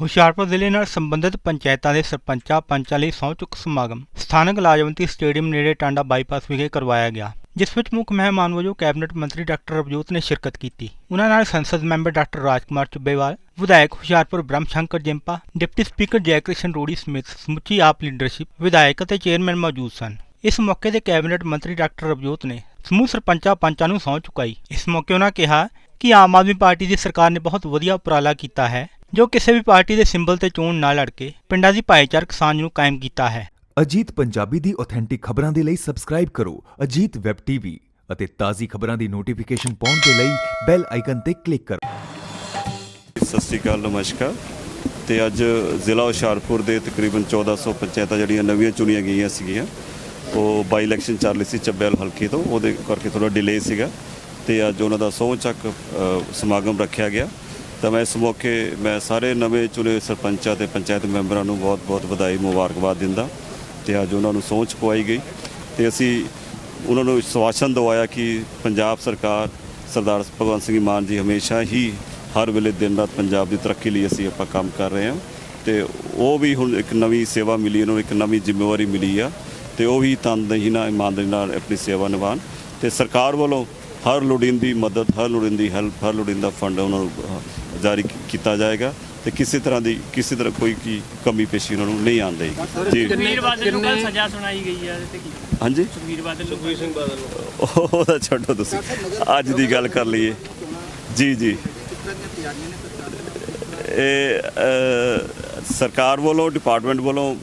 ਹੁਸ਼ਿਆਰਪੁਰ ਜ਼ਿਲ੍ਹੇ ਨਾਲ ਸੰਬੰਧਿਤ ਪੰਚਾਇਤਾਂ ਦੇ ਸਰਪੰਚਾਂ ਪੰਚਾਂ ਲਈ ਸਹੁੰ ਚੁੱਕ ਸਮਾਗਮ, ਸਥਾਨਕ ਲਾਜਵੰਤੀ ਸਟੇਡੀਅਮ ਨੇੜੇ ਟਾਂਡਾ ਬਾਈਪਾਸ ਵਿਖੇ ਕਰਵਾਇਆ ਗਿਆ। ਜਿਸ ਵਿੱਚ ਮੁੱਖ ਮਹਿਮਾਨ ਵਜੋਂ ਕੈਬਨਿਟ ਮੰਤਰੀ ਡਾਕਟਰ ਰਵਜੋਤ ਨੇ ਸ਼ਿਰਕਤ ਕੀਤੀ। ਉਹਨਾਂ ਨਾਲ ਸੰਸਦ ਮੈਂਬਰ ਡਾਕਟਰ ਰਾਜਕੁਮਾਰ ਚੁੱਬੇਵਾਲ, ਵਿਧਾਇਕ ਹੁਸ਼ਿਆਰਪੁਰ ਬ੍ਰਹਮ ਸ਼ੰਕਰ ਜਿੰਪਾ ਡਿਪਟੀ ਸਪੀਕਰ ਜੈਕ੍ਰਿਸ਼ਨ ਰੋੜੀ ਸਮੇਤ ਸਮੁੱਚੀ ਆਪ ਲੀਡਰਸ਼ਿਪ, ਵਿਧਾਇਕ ਅਤੇ ਚੇਅਰਮੈਨ ਮੌਜੂਦ ਸਨ। ਇਸ ਮੌਕੇ ਤੇ ਕੈਬਨਿਟ ਮੰਤਰੀ ਡਾਕਟਰ ਰਵਜੋਤ ਨੇ ਸਮੂਹ ਸਰਪੰਚਾਂ ਪੰਚਾਂ ਨੂੰ ਸਹੁੰ ਚੁਕਾਈ। ਇਸ ਮੌਕੇ ਉਹਨਾਂ ਕਿਹਾ ਕਿ ਆਮ ਆਦਮੀ ਪਾਰਟੀ ਦੀ ਸਰਕਾਰ ਨੇ ਬਹੁਤ ਵਧੀਆ ਉਪਰਾਲਾ ਕੀਤਾ ਹੈ। ਜੋ ਕਿਸੇ ਵੀ ਪਾਰਟੀ ਦੇ ਸਿੰਬਲ ਤੇ ਚੋਣ ਨਾ ਲੜ ਕੇ ਪਿੰਡਾਂ ਦੀ ਭਾਈਚਾਰਕ ਸਾਂਝ ਨੂੰ ਕਾਇਮ ਕੀਤਾ ਹੈ। ਅਜੀਤ ਪੰਜਾਬੀ ਦੀ ਆਥੈਂਟਿਕ ਖਬਰਾਂ ਦੇ ਲਈ ਸਬਸਕ੍ਰਾਈਬ ਕਰੋ ਅਜੀਤ ਵੈਬ ਟੀਵੀ ਅਤੇ ਤਾਜ਼ੀ ਖਬਰਾਂ ਦੀ ਨੋਟੀਫਿਕੇਸ਼ਨ ਪਾਉਣ ਦੇ ਲਈ ਬੈਲ ਆਈਕਨ ਤੇ ਕਲਿੱਕ ਕਰੋ। ਸਤਿ ਸ਼੍ਰੀ ਅਕਾਲ ਨਮਸਕਾਰ। ਤੇ ਅੱਜ ਜ਼ਿਲ੍ਹਾ ਹੁਸ਼ਿਆਰਪੁਰ ਦੇ ਤਕਰੀਬਨ 1400 ਪੰਚਾਇਤਾਂ ਜਿਹੜੀਆਂ ਨਵੀਆਂ ਚੁਣੀਆਂ ਗਈਆਂ ਸੀਗੀਆਂ ਉਹ ਬਾਈ ਇਲੈਕਸ਼ਨ ਚੱਲ ਰਹੀ ਸੀ ਚੱਬੇਲ ਹਲਕੇ ਤੋਂ ਉਹਦੇ ਕਰਕੇ ਥੋੜਾ ਡਿਲੇ ਸੀਗਾ। ਤੇ ਅੱਜ ਉਹਨਾਂ ਦਾ ਸਹੁੰ ਚੱਕ ਸਮਾਗਮ ਰੱਖਿਆ ਗਿਆ। ਤਾਂ ਮੈਂ ਇਸ ਮੌਕੇ ਮੈਂ ਸਾਰੇ ਨਵੇਂ ਚੁਣੇ ਸਰਪੰਚਾਂ ਤੇ ਪੰਚਾਇਤ ਮੈਂਬਰਾਂ ਨੂੰ ਬਹੁਤ-ਬਹੁਤ ਵਧਾਈ ਮੁਬਾਰਕਬਾਦ ਦਿੰਦਾ ਤੇ ਅੱਜ ਉਹਨਾਂ ਨੂੰ ਸਹੁੰ ਪਵਾਈ ਗਈ ਤੇ ਅਸੀਂ ਉਹਨਾਂ ਨੂੰ ਵਿਸ਼ਵਾਸਨ ਦਵਾਇਆ ਕਿ ਪੰਜਾਬ ਸਰਕਾਰ ਸਰਦਾਰ ਭਗਵੰਤ ਸਿੰਘ ਮਾਨ ਜੀ ਹਮੇਸ਼ਾ ਹੀ ਹਰ ਵੇਲੇ ਦਿਨ ਰਾਤ ਪੰਜਾਬ ਦੀ ਤਰੱਕੀ ਲਈ ਅਸੀਂ ਆਪਾਂ ਕੰਮ ਕਰ ਰਹੇ ਹਾਂ ਤੇ ਉਹ ਵੀ ਹੁਣ ਇੱਕ ਨਵੀਂ ਸੇਵਾ ਮਿਲੀ ਉਹਨਾਂ ਨੂੰ ਇੱਕ ਨਵੀਂ ਜ਼ਿੰਮੇਵਾਰੀ ਮਿਲੀ ਆ ਤੇ ਉਹ ਵੀ ਤਨਦੇਹੀ ਨਾਲ, ਇਮਾਨਦਾਰੀ ਨਾਲ ਆਪਣੀ ਸੇਵਾ ਨਿਭਾਉਣ ਤੇ ਸਰਕਾਰ ਵੱਲੋਂ ਹਰ ਲੋੜੀਂਦੀ ਮਦਦ ਹਰ ਲੋੜੀਂਦੀ ਹੈਲਪ ਹਰ ਲੋੜੀਂਦਾ ਫੰਡ ਉਹਨਾਂ ਨੂੰ ਜਾਰੀ ਕੀਤਾ ਜਾਏਗਾ ਤੇ ਕਿਸੇ ਤਰ੍ਹਾਂ ਦੀ ਕਿਸੇ ਤਰ੍ਹਾਂ ਕੋਈ ਕੀ ਕਮੀ ਪੇਸ਼ੀ ਉਹਨਾਂ ਨੂੰ ਨਹੀਂ ਦੇਗੀ। ਜੀ। ਸੁਖਬੀਰ ਬਾਦਲ ਨੂੰ ਕੱਲ ਸਜ਼ਾ ਸੁਣਾਈ ਗਈ ਹੈ ਤੇ ਕੀ? ਹਾਂਜੀ? ਬਾਦਲ ਸਿੰਘ ਛੱਡੋ ਤੁਸੀਂ। ਅੱਜ ਦੀ ਗੱਲ ਕਰ ਲਈਏ। ਜੀ ਜੀ। ਇਹ ਸਰਕਾਰ ਵੱਲੋਂ ਡਿਪਾਰਟਮੈਂਟ ਵੱਲੋਂ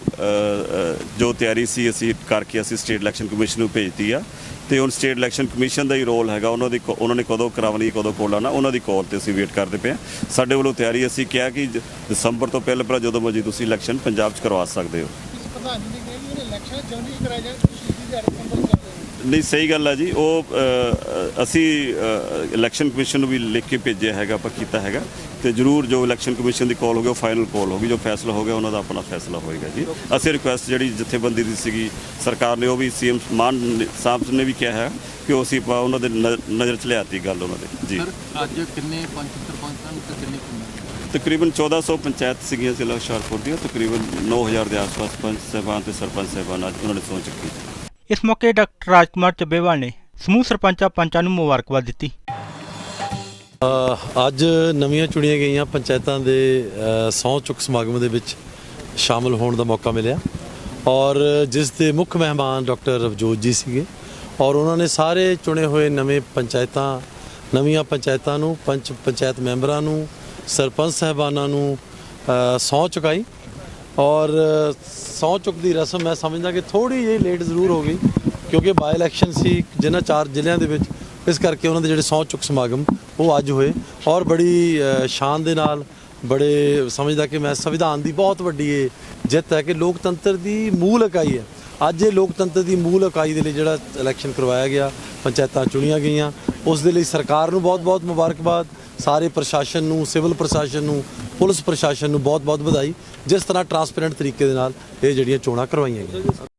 ਜੋ ਤਿਆਰੀ ਸੀ ਅਸੀਂ ਕਰਕੇ ਅਸੀਂ ਸਟੇਟ ਇਲੈਕਸ਼ਨ ਕਮਿਸ਼ਨ ਨੂੰ ਭੇਜਤੀ ਆ। ਤੇ ਹੁਣ ਸਟੇਟ ਇਲੈਕਸ਼ਨ ਕਮਿਸ਼ਨ ਦਾ ਹੀ ਰੋਲ ਹੈਗਾ। ਉਹਨਾਂ ਦੀ ਉਹਨਾਂ ਨੇ ਕਦੋਂ ਕਰਾਉਣੀ ਕਦੋਂ ਕੋਲ ਆਉਣਾ, ਉਹਨਾਂ ਦੀ ਕਾਲ ਤੇ ਅਸੀਂ ਵੇਟ ਕਰਦੇ ਪਏ ਹਾਂ। ਸਾਡੇ ਵੱਲੋਂ ਤਿਆਰੀ ਅਸੀਂ ਕਿਹਾ ਕਿ ਦਸੰਬਰ ਤੋਂ ਪਹਿਲਾਂ ਪਹਿਲਾਂ ਜਦੋਂ ਮਰਜ਼ੀ ਤੁਸੀਂ ਇਲੈਕਸ਼ਨ ਪੰਜਾਬ 'ਚ ਕਰਵਾ ਸਕਦੇ ਹੋ। ਪ੍ਰਧਾਨ ਜੀ ਨੇ ਕਿਹਾ ਕਿ ਇਲੈਕਸ਼ਨ ਜਲਦੀ ਕਰਾਇਆ ਜਾਏ, ਤੁਸੀਂ ਦੀ ਦਿਹਾੜੀ ਨਹੀਂ ਸਹੀ ਗੱਲ ਹੈ ਜੀ। ਉਹ ਅਸੀਂ ਇਲੈਕਸ਼ਨ ਕਮਿਸ਼ਨ ਨੂੰ ਵੀ ਲਿਖ ਕੇ ਭੇਜਿਆ ਹੈਗਾ ਆਪਾਂ ਕੀਤਾ ਹੈਗਾ। ਤੇ ਜਰੂਰ ਜੋ ਇਲੈਕਸ਼ਨ ਕਮਿਸ਼ਨ ਦੀ ਕਾਲ ਹੋਗੀ ਉਹ ਫਾਈਨਲ ਕਾਲ ਹੋਗੀ ਜੋ ਫੈਸਲਾ ਹੋ ਗਿਆ ਉਹਨਾਂ ਦਾ ਆਪਣਾ ਫੈਸਲਾ ਹੋਏਗਾ ਜੀ। ਅਸੀਂ ਰਿਕੁਐਸਟ ਜਿਹੜੀ ਜਥੇਬੰਦੀ ਦੀ ਸੀਗੀ ਸਰਕਾਰ ਨੇ ਉਹ ਵੀ ਸੀਐਮ ਮਾਨ ਸਾਹਿਬ ਨੇ ਵੀ ਕਿਹਾ ਹੈ ਕਿ ਉਹ ਅਸੀਂ ਆਪਾਂ ਉਹਨਾਂ ਦੇ ਨਜ਼ਰ ਚ ਲਿਆਤੀ ਗੱਲ ਉਹਨਾਂ ਦੇ। ਜੀ। ਸਰ ਅੱਜ ਕਿੰਨੇ ਪੰਚ ਸਰਪੰਚਾਂ ਨੂੰ ਤੇ ਕਿੰਨੇ ਤਕਰੀਬਨ 1400 ਪੰਚਾਇਤ ਸੀਗੀਆਂ ਜ਼ਿਲ੍ਹਾ ਹੁਸ਼ਿਆਰਪੁਰ ਦੀਆਂ। ਤਕਰੀਬਨ 9000 ਦੇ ਆਸ-ਪਾਸ ਪੰਚ ਸਾਹਿਬਾਨ ਤੇ ਸਰਪੰਚ ਸਾਹਿਬਾਨ ਅੱਜ ਉਹਨਾਂ ਨੇ ਸਹੁੰ ਚੁੱਕੀ ਇਸ ਮੌਕੇ ਡਾਕਟਰ ਰਾਜਕੁਮਾਰ ਚੱਬੇਵਾਲ ਨੇ ਸਮੂਹ ਸਰਪੰਚਾਂ ਪੰਚਾਂ ਨੂੰ ਮੁਬਾਰਕਬਾਦ ਦਿੱਤੀ। ਅੱਜ ਨਵੀਆਂ ਚੁਣੀਆਂ ਗਈਆਂ ਪੰਚਾਇਤਾਂ ਦੇ ਅ, ਸਹੁੰ ਚੁੱਕ ਸਮਾਗਮ ਦੇ ਵਿੱਚ ਸ਼ਾਮਲ ਹੋਣ ਦਾ ਮੌਕਾ ਮਿਲਿਆ। ਔਰ ਜਿਸ ਦੇ ਮੁੱਖ ਮਹਿਮਾਨ ਡਾਕਟਰ ਰਵਜੋਤ ਜੀ ਸੀਗੇ। ਔਰ ਉਹਨਾਂ ਨੇ ਸਾਰੇ ਚੁਣੇ ਹੋਏ ਨਵੇਂ ਪੰਚਾਇਤਾਂ ਨਵੀਆਂ ਪੰਚਾਇਤਾਂ ਨੂੰ ਪੰਚ ਪੰਚਾਇਤ ਮੈਂਬਰਾਂ ਨੂੰ ਸਰਪੰਚ ਸਾਹਿਬਾਨਾਂ ਨੂੰ ਅ, ਸਹੁੰ ਚੁਕਾਈ। ਔਰ ਸਹੁੰ ਚੁੱਕ ਦੀ ਰਸਮ ਮੈਂ ਸਮਝਦਾ ਕਿ ਥੋੜੀ ਜਿਹੀ ਲੇਟ ਜ਼ਰੂਰ ਹੋ ਗਈ, ਕਿਉਂਕਿ ਬਾਈ ਇਲੈਕਸ਼ਨ ਸੀ ਜਿਨ੍ਹਾਂ ਚਾਰ ਜ਼ਿਲ੍ਹਿਆਂ ਦੇ ਵਿੱਚ, ਇਸ ਕਰਕੇ ਉਹਨਾਂ ਦੇ ਜਿਹੜੇ ਸਹੁੰ ਚੁੱਕ ਸਮਾਗਮ, ਉਹ ਅੱਜ ਹੋਏ। ਔਰ ਬੜੀ ਸ਼ਾਨ ਦੇ ਨਾਲ ਬੜੇ ਸਮਝਦਾ ਕਿ ਮੈਂ ਸੰਵਿਧਾਨ ਦੀ ਬਹੁਤ ਵੱਡੀ ਇਹ ਜਿੱਤ ਹੈ ਕਿ ਲੋਕਤੰਤਰ ਦੀ ਮੂਲ ਇਕਾਈ ਹੈ। ਅੱਜ ਇਹ ਲੋਕਤੰਤਰ ਦੀ ਮੂਲ ਇਕਾਈ ਦੇ ਲਈ ਜਿਹੜਾ ਇਲੈਕਸ਼ਨ ਕਰਵਾਇਆ ਗਿਆ, ਪੰਚਾਇਤਾਂ ਚੁਣੀਆਂ ਗਈਆਂ, ਉਸ ਦੇ ਲਈ ਸਰਕਾਰ ਨੂੰ ਬਹੁਤ-ਬਹੁਤ ਮੁਬਾਰਕਬਾਦ। ਸਾਰੇ ਪ੍ਰਸ਼ਾਸਨ ਨੂੰ, ਸਿਵਲ ਪ੍ਰਸ਼ਾਸਨ ਨੂੰ, ਪੁਲਿਸ ਪ੍ਰਸ਼ਾਸਨ ਨੂੰ ਬਹੁਤ-ਬਹੁਤ ਵਧਾਈ, ਜਿਸ ਤਰ੍ਹਾਂ ਟਰਾਂਸਪੇਰੈਂਟ ਤਰੀਕੇ ਦੇ ਨਾਲ ਇਹ ਜਿਹੜੀਆਂ ਚੋਣਾਂ ਕਰਵਾਈਆਂ ਗਈਆਂ।